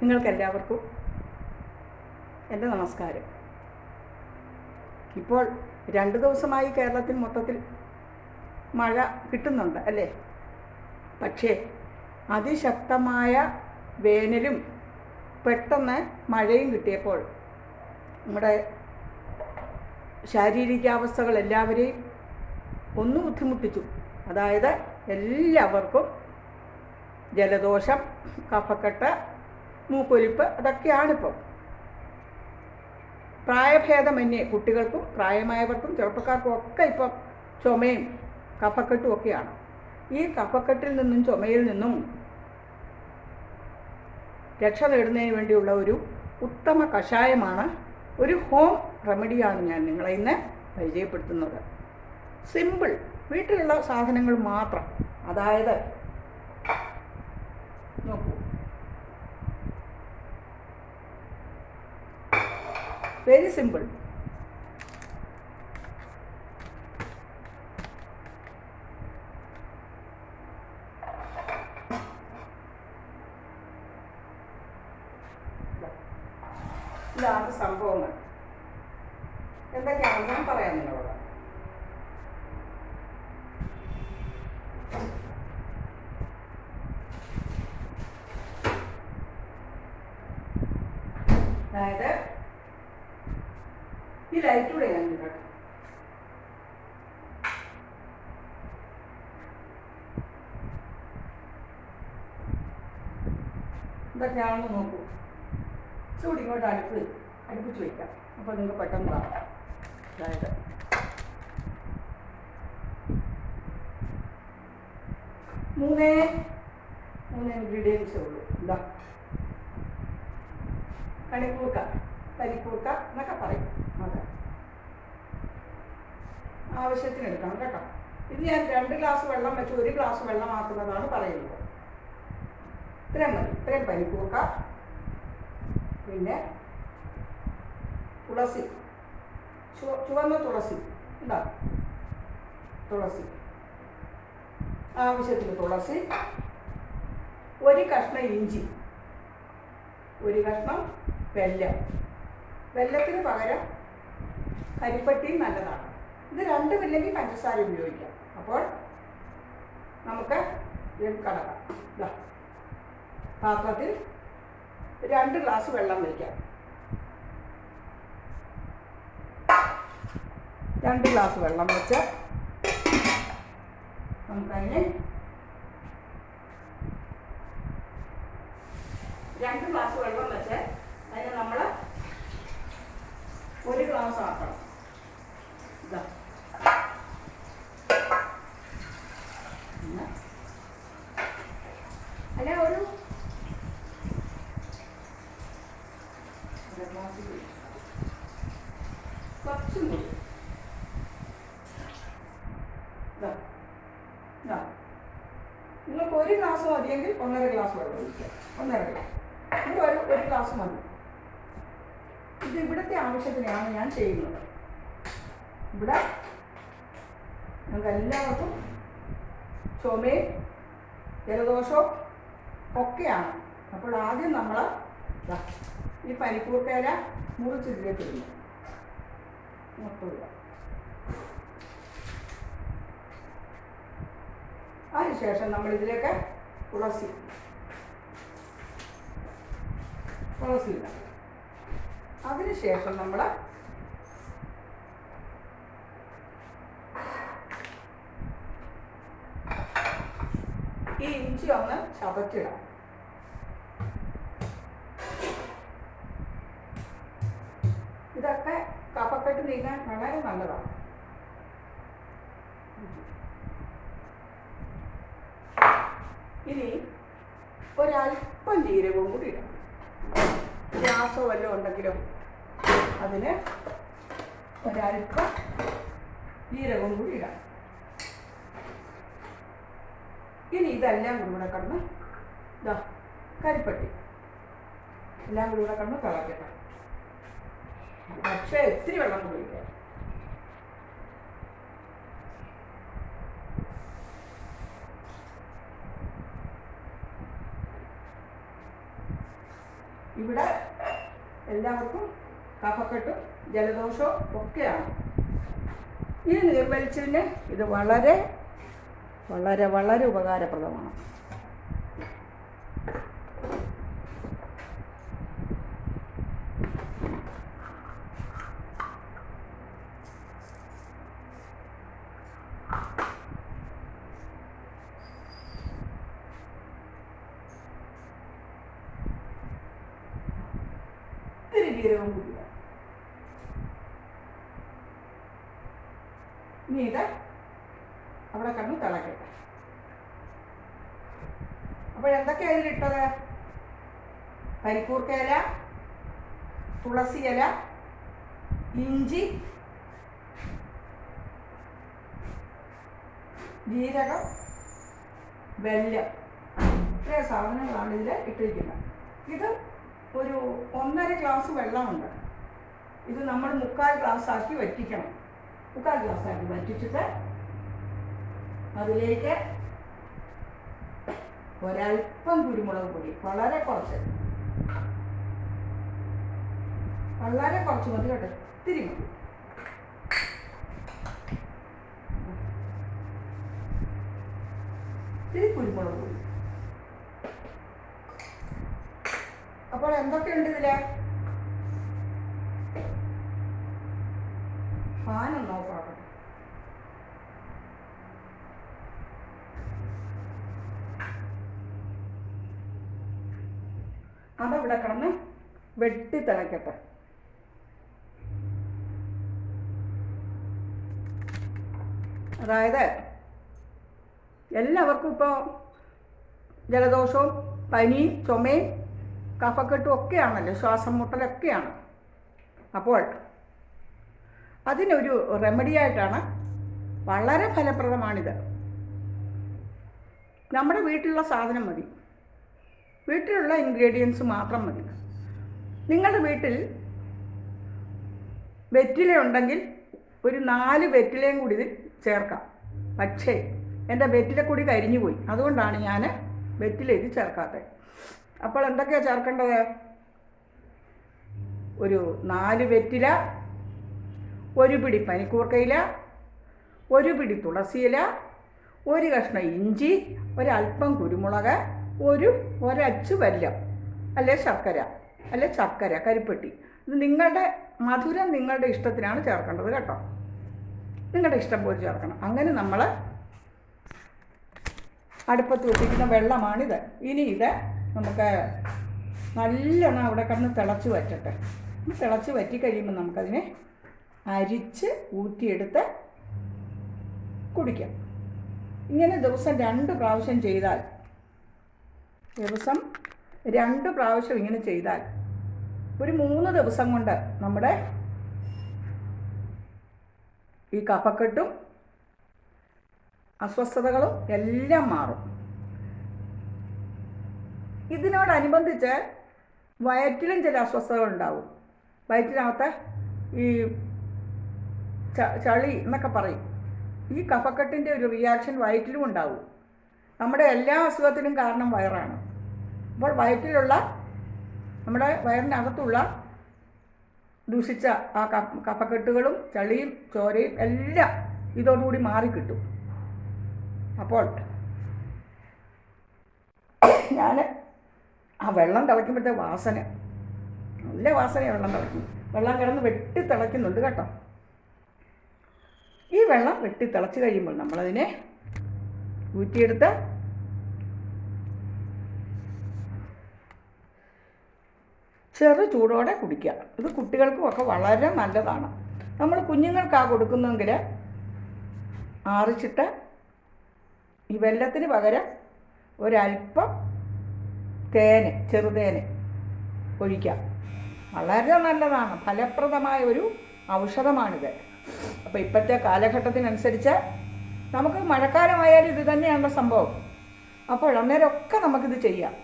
നിങ്ങൾക്കെല്ലാവർക്കും എന്റെ നമസ്കാരം. ഇപ്പോൾ രണ്ട് ദിവസമായി കേരളത്തിൽ മൊത്തത്തിൽ മഴ കിട്ടുന്നുണ്ട് അല്ലേ? പക്ഷേ അതിശക്തമായ വേനലും പെട്ടെന്ന് മഴയും കിട്ടിയപ്പോൾ നമ്മുടെ ശാരീരികാവസ്ഥകൾ എല്ലാവരെയും ഒന്ന് ബുദ്ധിമുട്ടിച്ചു. അതായത് എല്ലാവർക്കും ജലദോഷം കഫക്കെട്ട് മൂക്കൊലിപ്പ് അതൊക്കെയാണിപ്പം. പ്രായഭേദമന്യേ കുട്ടികൾക്കും പ്രായമായവർക്കും ചെറുപ്പക്കാർക്കും ഒക്കെ ഇപ്പം ചുമയും കഫക്കെട്ടും ഒക്കെയാണ്. ഈ കഫക്കെട്ടിൽ നിന്നും ചുമയിൽ നിന്നും രക്ഷ നേടുന്നതിന് വേണ്ടിയുള്ള ഒരു ഉത്തമ കഷായമാണ് ഒരു ഹോം റെമഡിയാണ് ഞാൻ നിങ്ങളെ ഇന്ന് പരിചയപ്പെടുത്തുന്നത്. സിമ്പിൾ വീട്ടിലുള്ള സാധനങ്ങൾ മാത്രം. അതായത് നോക്കൂ. വെരി സിമ്പിൾ ഇതാണ് സംഭവങ്ങൾ. എന്തൊക്കെയാണ്? ഞാൻ പറയാം നിങ്ങളോട് അതായത് ഈ ലൈറ്റ് കൂടെ ഞാൻ കേട്ടോ ഇതൊക്കെയാണെന്ന് നോക്കൂ. ചൂട് ഇങ്ങോട്ട് അടുപ്പ് അടുപ്പിച്ച് വയ്ക്കാം അപ്പോൾ നിങ്ങൾക്ക് പെട്ടെന്ന് കാണാം. അതായത്. മൂന്നേ മൂന്ന് ഇൻഗ്രീഡിയൻസേ ഉള്ളൂ. എന്താ കണിക്കൂർക്ക തരിക്കൂർക്ക എന്നൊക്കെ പറയും. അതെ. ആവശ്യത്തിന് എടുക്കണം കേട്ടോ. ഇത് ഞാൻ രണ്ട് ഗ്ലാസ് വെള്ളം വെച്ച് ഒരു ഗ്ലാസ് വെള്ളം വെള്ളമാക്കുന്നതാണ് പറയുന്നത്. ഇത്രയും മതി ഇത്രയും പരിക്കൂർക്ക പിന്നെ തുളസി ചുവ ചുവന്ന തുളസി ഉണ്ടോ? തുളസി. ആവശ്യത്തിന് തുളസി. ഒരു കഷ്ണം ഇഞ്ചി ഒരു കഷ്ണം വെല്ലം. വെല്ലത്തിന് പകരം കരിപ്പട്ടിയും നല്ലതാണ്. ഇത് രണ്ടുമില്ലെങ്കിൽ പഞ്ചസാര ഉപയോഗിക്കാം. അപ്പോൾ നമുക്ക് കടക്കാം ഇതാ പാത്രത്തിൽ രണ്ട് ഗ്ലാസ് വെള്ളം വയ്ക്കാം രണ്ട് ഗ്ലാസ് വെള്ളം വെച്ച് നമുക്കതിനെ രണ്ട് ഗ്ലാസ് വെള്ളം വെച്ച് അതിന് നമ്മൾ ഒരു ഗ്ലാസ് ആക്കണം ഇതാ പിന്നെ അല്ല ഒരു ഒരു ഗ്ലാസ്സിൽ കുറച്ചും കൂടി ഇതാ ഇതാ നിങ്ങൾക്ക് ഒരു ഗ്ലാസ് മതിയെങ്കിൽ ഒന്നര ഗ്ലാസ് വെള്ളം ഒഴിക്കുക ഒന്നര ഗ്ലാസ് ഇത് ഒരു ഒരു ഗ്ലാസ് മതി. ഇത് ഇവിടുത്തെ ആവശ്യത്തിനാണ് ഞാൻ ചെയ്യുന്നത്. ഇവിടെ നമുക്ക് എല്ലാവർക്കും ചുമയും ജലദോഷവും ഒക്കെയാണ്. അപ്പോൾ ആദ്യം നമ്മൾ ഈ പനിക്കൂർക്കേല മുറിച്ചിതിലേക്ക് ഇടുന്നു. മൊത്തം ഇടുക. അതിനുശേഷം നമ്മൾ ഇതിലേക്ക് തുളസി തുളസി അതിനുശേഷം നമ്മൾ ഈ ഇഞ്ചി ഒന്ന് ചതച്ചിടാം. ഇതൊക്കെ കഫക്കെട്ട് നീങ്ങാൻ വളരെ നല്ലതാണ് ഇനി ഒരല്പം ജീരകവും കൂടി ഇടാം. ഗ്യാസോ വല്ലതും ഉണ്ടെങ്കിലോ അതിന് ഒരൽപ്പ ജീരകവും കൂടി ഇടാം. ഇനി ഇതെല്ലാം കൂടി കൂടെ കടന്ന് ഇതാ കരിപ്പട്ടി. എല്ലാം കൂടി കൂടെ കടന്ന് തിളക്കട്ടെ പക്ഷേ ഇത്തിരി വെള്ളം കൂടി ഇവിടെ എല്ലാവർക്കും കഫക്കെട്ടും ജലദോഷവും ഒക്കെയാണ്. ഈ നീർവലിച്ചിലിന് ഇത് വളരെ വളരെ വളരെ ഉപകാരപ്രദമാണ്. ഇത്തിരി ജീരകം കൂടിയ. ഇനി ഇത് അവിടെ കണ്ണു തിളക്കട്ടെ. അപ്പോൾ എന്തൊക്കെ ഇതിലിട്ടത് കരിക്കൂർക്ക ഇല തുളസി ഇല ഇഞ്ചി ജീരകം വെല്ലം. ഇത്രയും സാധനങ്ങളാണ് ഇതിൽ ഇട്ടിരിക്കുന്നത്. ഇത് ഒരു ഒന്നര ഗ്ലാസ് വെള്ളമുണ്ട്. ഇത് നമ്മൾ മുക്കാൽ ഗ്ലാസ് ആക്കി വറ്റിക്കണം. മുക്കാൽ ഗ്ലാസ് ആക്കി വറ്റിച്ചിട്ട് അതിലേക്ക് ഒരൽപ്പം കുരുമുളക് പൊടി വളരെ കുറച്ച്. വളരെ കുറച്ച് മതി കേട്ടോ ഇത്തിരി മതി. ഇത്തിരി കുരുമുളക് പൊടി. അപ്പോൾ എന്തൊക്കെയുണ്ട് ഇതിൽ? ഫാനൊന്ന് ഓഫ് ആക്കട്ടെ അതവിടെ കിടന്ന് വെട്ടി തിളക്കട്ടെ. അതായത് എല്ലാവർക്കും ഇപ്പോൾ ജലദോഷവും പനി ചുമയും കഫക്കെട്ടും ഒക്കെയാണല്ലോ ശ്വാസം മുട്ടലൊക്കെയാണ് അപ്പോൾ അതിനൊരു റെമഡിയായിട്ടാണ് വളരെ ഫലപ്രദമാണിത്. നമ്മുടെ വീട്ടിലുള്ള സാധനം മതി. വീട്ടിലുള്ള ഇൻഗ്രീഡിയൻസ് മാത്രം മതി. നിങ്ങളുടെ വീട്ടിൽ വെറ്റില ഉണ്ടെങ്കിൽ ഒരു നാല് വെറ്റിലയും കൂടി ഇതിൽ ചേർക്കാം. പക്ഷേ എന്റെ വെറ്റില കൂടി കരിഞ്ഞു പോയി അതുകൊണ്ടാണ് ഞാൻ വെറ്റില ഇത് ചേർക്കാത്തത്. അപ്പോൾ എന്തൊക്കെയാണ് ചേർക്കേണ്ടത്? ഒരു നാല് വെറ്റില ഒരു പിടി പനിക്കൂർക്കയില ഒരു പിടി തുളസിയില ഒരു കഷ്ണം ഇഞ്ചി ഒരല്പം കുരുമുളക് ഒരു ഒരച്ചു വല്ലം അല്ലെ ശർക്കര അല്ലെ ചക്കര കരിപ്പെട്ടി. ഇത് നിങ്ങളുടെ മധുരം നിങ്ങളുടെ ഇഷ്ടത്തിനാണ് ചേർക്കേണ്ടത് കേട്ടോ. നിങ്ങളുടെ ഇഷ്ടം പോലെ ചേർക്കണം. അങ്ങനെ നമ്മൾ അടുപ്പത്ത് വെച്ചിരിക്കുന്ന വെള്ളമാണിത്. ഇനി ഇത് നമുക്ക് നല്ലോണം അവിടെ കിടന്ന് തിളച്ച് വറ്റട്ടെ. തിളച്ച് വറ്റി കഴിയുമ്പോൾ നമുക്കതിനെ അരിച്ച് ഊറ്റിയെടുത്ത് കുടിക്കാം. ഇങ്ങനെ ദിവസം രണ്ട് പ്രാവശ്യം ചെയ്താൽ ദിവസം രണ്ട് പ്രാവശ്യം ഇങ്ങനെ ചെയ്താൽ ഒരു മൂന്ന് ദിവസം കൊണ്ട് നമ്മുടെ ഈ കഫക്കെട്ടും അസ്വസ്ഥതകളും എല്ലാം മാറും. ഇതിനോടനുബന്ധിച്ച് വയറ്റിലും ചില അസ്വസ്ഥതകൾ ഉണ്ടാവും വയറ്റിനകത്ത് ഈ ചളി എന്നൊക്കെ പറയും. ഈ കഫക്കെട്ടിന്റെ ഒരു റിയാക്ഷൻ വയറ്റിലും ഉണ്ടാവും. നമ്മുടെ എല്ലാ അസുഖത്തിനും കാരണം വയറാണ്. അപ്പോൾ വയറ്റിലുള്ള നമ്മുടെ വയറിനകത്തുള്ള ദൂഷിച്ച ആ കഫ കഫക്കെട്ടുകളും ചളിയും ചോരയും എല്ലാം ഇതോടുകൂടി മാറിക്കിട്ടും. അപ്പോൾ ഞാൻ ആ വെള്ളം തിളയ്ക്കുമ്പോഴത്തെ വാസന. നല്ല വാസനയാണ് വെള്ളം തിളയ്ക്കും വെള്ളം കിടന്ന് വെട്ടി തിളയ്ക്കുന്നുണ്ട് കേട്ടോ. ഈ വെള്ളം വെട്ടി തിളച്ച് കഴിയുമ്പോൾ നമ്മളതിനെ ഊറ്റിയെടുത്ത് ചെറു ചൂടോടെ കുടിക്കുക. ഇത് കുട്ടികൾക്കും ഒക്കെ വളരെ നല്ലതാണ്. നമ്മൾ കുഞ്ഞുങ്ങൾക്കാ കൊടുക്കുന്നെങ്കിൽ ആറിച്ചിട്ട് ഈ വെള്ളത്തിന് പകരം ഒരല്പം തേന് ചെറുതേന് ഒഴിക്കാം. വളരെ നല്ലതാണ്. ഫലപ്രദമായ ഒരു ഔഷധമാണിത്. അപ്പോൾ ഇപ്പോഴത്തെ കാലഘട്ടത്തിനനുസരിച്ച് നമുക്ക് മഴക്കാലമായാലും ഇത് തന്നെയാണ് സംഭവം. അപ്പോൾ അന്നേരമൊക്കെ നമുക്കിത് ചെയ്യാം.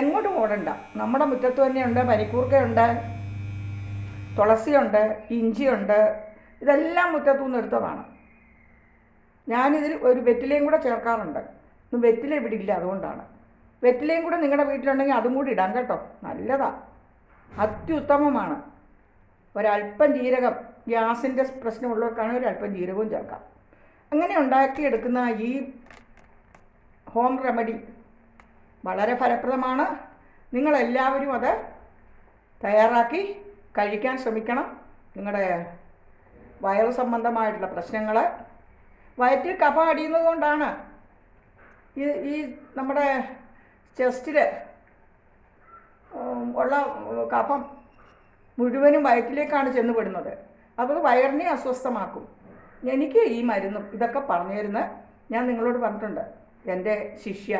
എങ്ങോട്ടും ഓടണ്ട. നമ്മുടെ മുറ്റത്ത് തന്നെയുണ്ട് പനിക്കൂർക്കയുണ്ട് തുളസിയുണ്ട് ഇഞ്ചിയുണ്ട്. ഇതെല്ലാം മുറ്റത്തു നിന്ന് എടുത്തതാണ്. ഞാനിതിൽ ഒരു വെറ്റിലയും കൂടെ ചേർക്കാറുണ്ട്. വെറ്റില ഇവിടെ ഇല്ല അതുകൊണ്ടാണ്. വെറ്റിലയും കൂടെ നിങ്ങളുടെ വീട്ടിലുണ്ടെങ്കിൽ അതും കൂടി ഇടാം കേട്ടോ. നല്ലതാണ് അത്യുത്തമമാണ്. ഒരല്പം ജീരകം ഗ്യാസിന്റെ പ്രശ്നമുള്ളവർക്കാണ് ഒരല്പം ജീരകവും ചേർക്കാം. അങ്ങനെ ഉണ്ടാക്കിയെടുക്കുന്ന ഈ ഹോം റെമഡി വളരെ ഫലപ്രദമാണ്. നിങ്ങളെല്ലാവരും അത് തയ്യാറാക്കി കഴിക്കാൻ ശ്രമിക്കണം. നിങ്ങളുടെ വയറു സംബന്ധമായിട്ടുള്ള പ്രശ്നങ്ങൾ വയറ്റിൽ കഫ അടിയുന്നത് കൊണ്ടാണ് ഈ ഈ നമ്മുടെ ചെസ്റ്റിൽ ഉള്ള കഫം മുഴുവനും വയറ്റിലേക്കാണ് ചെന്നുപെടുന്നത് അപ്പോൾ വയറിനെ അസ്വസ്ഥമാക്കും. എനിക്ക് ഈ മരുന്നും ഇതൊക്കെ പറഞ്ഞു തരുന്ന ഞാൻ നിങ്ങളോട് പറഞ്ഞിട്ടുണ്ട്. എന്റെ ശിഷ്യ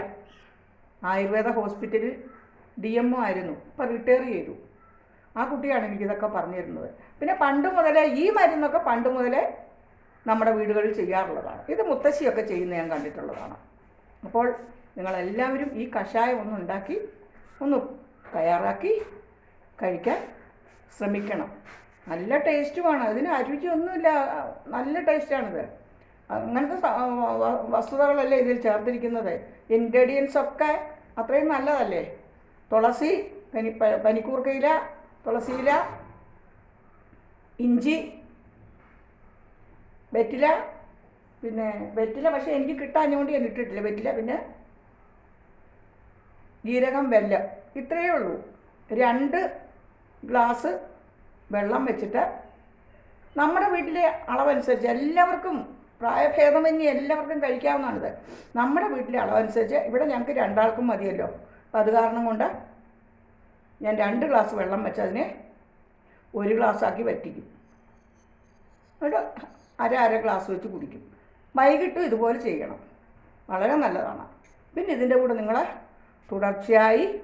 ആയുർവേദ ഹോസ്പിറ്റലിൽ ഡി എം ഒ ആയിരുന്നു. ഇപ്പോൾ റിട്ടയർ ചെയ്തു. ആ കുട്ടിയാണ് എനിക്കിതൊക്കെ പറഞ്ഞു തരുന്നത് പിന്നെ പണ്ട് മുതലേ ഈ മരുന്നൊക്കെ പണ്ട് മുതലേ നമ്മുടെ വീടുകളിൽ ചെയ്യാറുള്ളതാണ്. ഇത് മുത്തശ്ശിയൊക്കെ ചെയ്യുന്ന ഞാൻ കണ്ടിട്ടുള്ളതാണ്. അപ്പോൾ നിങ്ങളെല്ലാവരും ഈ കഷായം ഒന്ന് ഉണ്ടാക്കി ഒന്ന് തയ്യാറാക്കി കഴിക്കാൻ ശ്രമിക്കണം. നല്ല ടേസ്റ്റുമാണ് അതിന് അരുചിയൊന്നുമില്ല. നല്ല ടേസ്റ്റാണിത് അങ്ങനത്തെ വസ്തുതകളല്ലേ ഇതിൽ ചേർത്തിരിക്കുന്നത്. ഇൻഗ്രീഡിയൻസ് ഒക്കെ അത്രയും നല്ലതല്ലേ? തുളസി പനി പനിക്കൂർക്കയില തുളസിയില ഇഞ്ചി വെറ്റില പിന്നെ വെറ്റില പക്ഷേ എനിക്ക് കിട്ടാഞ്ഞുകൊണ്ട് ഞാൻ ഇട്ടിട്ടില്ല. വെറ്റില പിന്നെ ജീരകം വെല്ലം ഇത്രയേ ഉള്ളൂ. രണ്ട് ഗ്ലാസ് വെള്ളം വെച്ചിട്ട് നമ്മുടെ വീട്ടിലെ അളവനുസരിച്ച് എല്ലാവർക്കും പ്രായഭേദമന്യേ എല്ലാവർക്കും കഴിക്കാവുന്നതാണിത്. നമ്മുടെ വീട്ടിലെ അളവനുസരിച്ച് ഇവിടെ ഞങ്ങൾക്ക് രണ്ടാൾക്കും മതിയല്ലോ. അപ്പം അത് കാരണം കൊണ്ട് ഞാൻ രണ്ട് ഗ്ലാസ് വെള്ളം വെച്ച് അതിനെ ഒരു ഗ്ലാസ്സാക്കി വറ്റിക്കും. എന്നിട്ട് അര അര ഗ്ലാസ് വെച്ച് കുടിക്കും. വൈകിട്ടും ഇതുപോലെ ചെയ്യണം. വളരെ നല്ലതാണ്. പിന്നെ ഇതിന്റെ കൂടെ നിങ്ങൾ തുടർച്ചയായി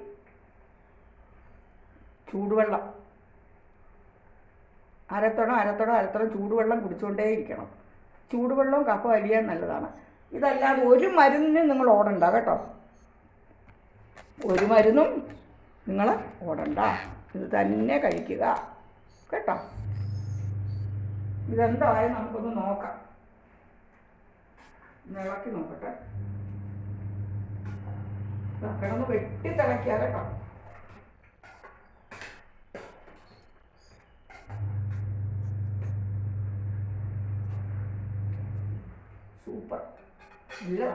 ചൂടുവെള്ളം. അരത്തണം അരത്തണം അരത്തണം ചൂടുവെള്ളം കുടിച്ചുകൊണ്ടേയിരിക്കണം ചൂടുവെള്ളവും കഫം അരിയാൻ നല്ലതാണ്. ഇതല്ലാതെ ഒരു മരുന്നിനും നിങ്ങൾ ഓടണ്ട കേട്ടോ. ഒരു മരുന്നും നിങ്ങൾ ഓടണ്ട. ഇത് തന്നെ കഴിക്കുക കേട്ടോ. ഇതെന്തായാലും നമുക്കൊന്ന് നോക്കാം. ഇളക്കി നോക്കട്ടെ. കിടന്ന് വെട്ടി തിളക്കിയാ കേട്ടോ. സൂപ്പർ. നല്ലതാ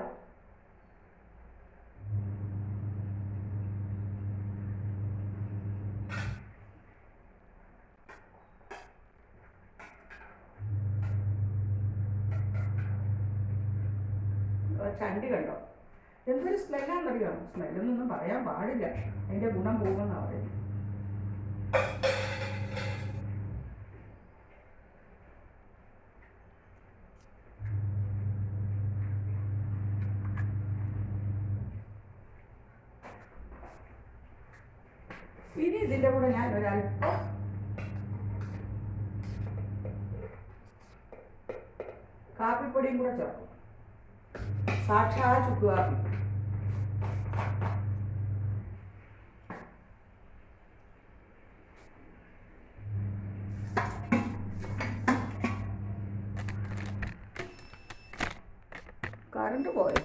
ആ ചണ്ടി കണ്ടോ എന്തൊരു സ്മെല്ലാണെന്നറിയാം സ്മെല്ലെന്നൊന്നും പറയാൻ പാടില്ല. അതിന്റെ ഗുണം പോകുമെന്നാണ് പറയുന്നത്. ഇനി ഇതിന്റെ കൂടെ ഞാൻ ഒരല്പം കാപ്പിപ്പൊടിയും കൂടെ ചേർക്കും. സാക്ഷാ ചുക്ക് കാപ്പി. കറണ്ട് പോയി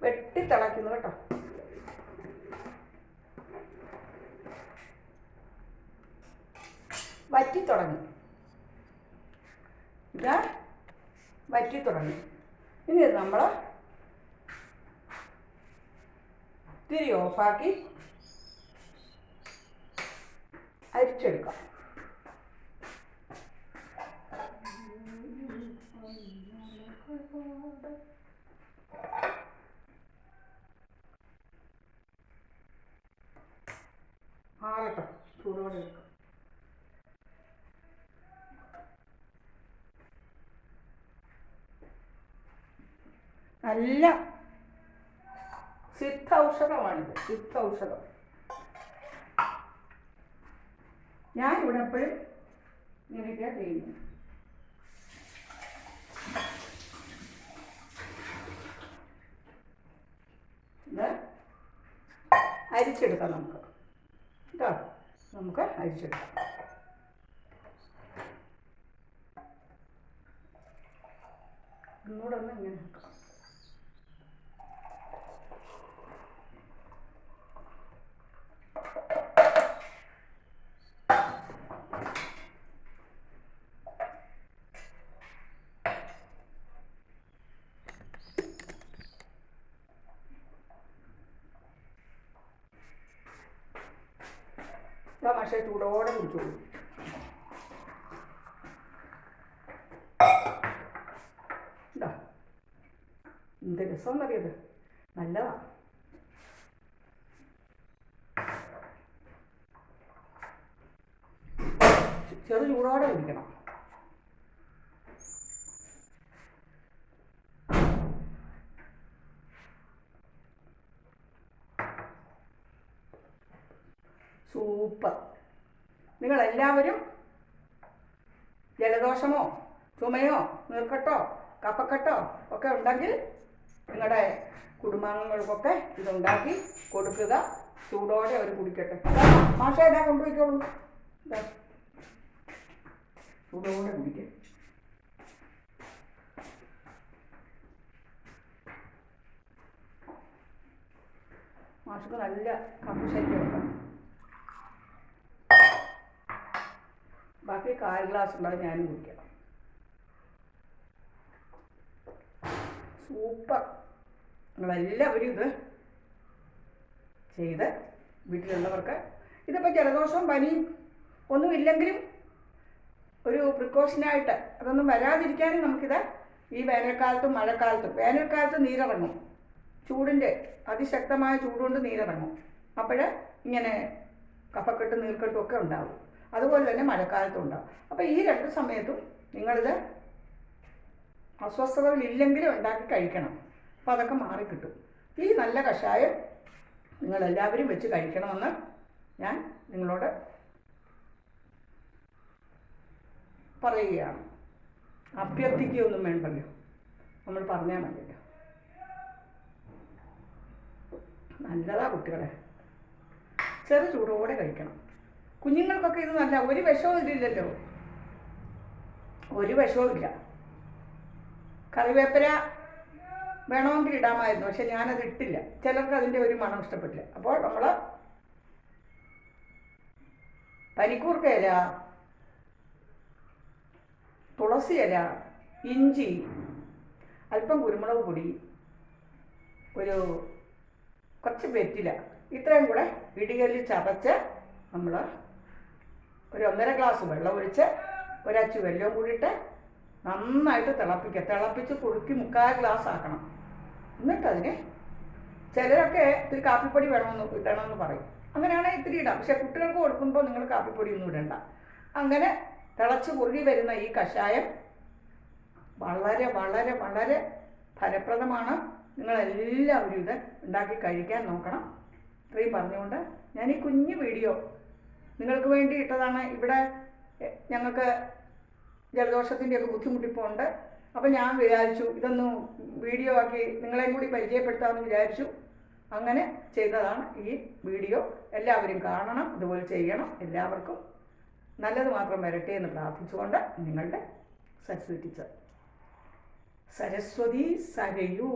വെട്ടി തിളയ്ക്കുന്നു കേട്ടോ. വറ്റി തുടങ്ങി ഇതാ വറ്റി തുടങ്ങി ഇനി നമ്മൾ തിരി ഓഫാക്കി അരിച്ചെടുക്കാം ആറട്ടെ ചൂടോടെ എടുക്കാം നല്ല സിദ്ധ ഔഷധമാണിത് സിദ്ധ ഔഷധം ഞാൻ ഇവിടെ എപ്പോഴും ഇങ്ങനെയൊക്കെയാണ് ചെയ്യുന്നത്. ഇത് അരിച്ചെടുക്കാം നമുക്ക്. കേട്ടോ? നമുക്ക് അരിച്ചെടുക്കാം. ഒന്നുകൂടെ ഒന്ന് ഇങ്ങനെ ആക്കാം മാഷെ ചൂടോടെ കുടിച്ചോളൂ. ഇതാ. എന്ത് രസമെന്നറിയത് നല്ലതാ. ചെറു ചൂടോടെ കുടിക്കണം. സൂപ്പർ നിങ്ങളെല്ലാവരും ജലദോഷമോ ചുമയോ നീർക്കെട്ടോ കഫക്കെട്ടോ ഒക്കെ ഉണ്ടെങ്കിൽ നിങ്ങളുടെ കുടുംബാംഗങ്ങൾക്കൊക്കെ ഇതുണ്ടാക്കി കൊടുക്കുക. ചൂടോടെ അവർ കുടിക്കട്ടെ. മാഷ എന്നാ കൊണ്ടുപോയിക്കോളൂ. ചൂടോടെ കുടിക്കുക മാഷക്ക് നല്ല കഫശല്യമുണ്ട് ബാക്കി കാൽ ഗ്ലാസ് ഉണ്ടാവും ഞാനും കുടിക്കണം സൂപ്പർ നിങ്ങളെല്ലാവരും ഇത് ചെയ്ത് വീട്ടിലുള്ളവർക്ക് ഇതിപ്പോൾ ജലദോഷവും പനിയും ഒന്നുമില്ലെങ്കിലും ഒരു പ്രിക്കോഷനായിട്ട് അതൊന്നും വരാതിരിക്കാനും നമുക്കിത് ഈ വേനൽക്കാലത്തും മഴക്കാലത്തും വേനൽക്കാലത്ത് നീരിറങ്ങും. ചൂടിന്റെ അതിശക്തമായ ചൂടുകൊണ്ട് നീരിറങ്ങും. അപ്പോൾ ഇങ്ങനെ കഫക്കെട്ടും നീർക്കെട്ടും ഒക്കെ ഉണ്ടാവും. അതുപോലെ തന്നെ മഴക്കാലത്തും ഉണ്ടാവും. അപ്പോൾ ഈ രണ്ട് സമയത്തും നിങ്ങളിത് അസ്വസ്ഥതകളില്ലെങ്കിലും ഉണ്ടാക്കി കഴിക്കണം. അപ്പോൾ അതൊക്കെ മാറിക്കിട്ടും ഈ നല്ല കഷായം നിങ്ങളെല്ലാവരും വെച്ച് കഴിക്കണമെന്ന് ഞാൻ നിങ്ങളോട് പറയുകയാണ്. അഭ്യർത്ഥിക്കുകയൊന്നും വേണ്ടല്ലോ. നമ്മൾ പറഞ്ഞാൽ മതിയല്ലോ. നല്ലതാ കുട്ടികളെ. ചെറു ചൂടോടെ കഴിക്കണം. കുഞ്ഞുങ്ങൾക്കൊക്കെ ഇത് നല്ല ഒരു വിഷവും ഇതില്ലല്ലോ ഒരു വിഷവും ഇല്ല. കറിവേപ്പില വേണമെങ്കിൽ ഇടാമായിരുന്നു പക്ഷെ ഞാനത് ഇട്ടില്ല. ചിലർക്ക് അതിന്റെ ഒരു മണം ഇഷ്ടപ്പെട്ടില്ല. അപ്പോൾ നമ്മൾ പനിക്കൂർക്ക ഇല തുളസി ഇല ഇഞ്ചി അല്പം കുരുമുളക് പൊടി ഒരു കുറച്ച് വെറ്റില ഇത്രയും കൂടെ ഇടികല്ലിൽ ചതച്ച് നമ്മൾ ഒരു ഒന്നര ഗ്ലാസ് വെള്ളം ഒഴിച്ച് ഒരച്ചു വെല്ലവും കൂടിയിട്ട് നന്നായിട്ട് തിളപ്പിക്കുക തിളപ്പിച്ച് കുറുക്കി മുക്കാൽ ഗ്ലാസ് ആക്കണം. എന്നിട്ടതിന് ചിലരൊക്കെ ഇത്തിരി കാപ്പിപ്പൊടി വേണമെന്ന് ഇടണമെന്ന് പറയും. അങ്ങനെയാണെങ്കിൽ ഇത്തിരി ഇടാം. പക്ഷെ കുട്ടികൾക്ക് കൊടുക്കുമ്പോൾ നിങ്ങൾ കാപ്പിപ്പൊടി ഒന്നും ഇടണ്ട. അങ്ങനെ തിളച്ച് കുറുകി വരുന്ന ഈ കഷായം വളരെ വളരെ വളരെ ഫലപ്രദമാണ്. നിങ്ങളെല്ലാവരും ഇത് ഉണ്ടാക്കി കഴിക്കാൻ നോക്കണം. ഇത്രയും പറഞ്ഞുകൊണ്ട് ഞാൻ ഈ കുഞ്ഞു വീഡിയോ നിങ്ങൾക്ക് വേണ്ടി ഇട്ടതാണ് ഇവിടെ ഞങ്ങൾക്ക് ജലദോഷത്തിന്റെയൊക്കെ ബുദ്ധിമുട്ടിപ്പോൾ ഉണ്ട് അപ്പോൾ ഞാൻ വിചാരിച്ചു ഇതൊന്ന് വീഡിയോ ആക്കി നിങ്ങളെയും കൂടി പരിചയപ്പെടുത്താമെന്ന് വിചാരിച്ചു. അങ്ങനെ ചെയ്തതാണ് ഈ വീഡിയോ. എല്ലാവരും കാണണം ഇതുപോലെ ചെയ്യണം. എല്ലാവർക്കും നല്ലത് മാത്രം വരട്ടെ എന്ന് പ്രാർത്ഥിച്ചുകൊണ്ട് നിങ്ങളുടെ സരസ്വതി ടീച്ചർ. സരസ്വതി സരയൂ.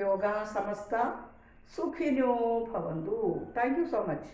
ലോകാ സമസ്ത സുഖിനോ ഭവന്തു. Thank you so much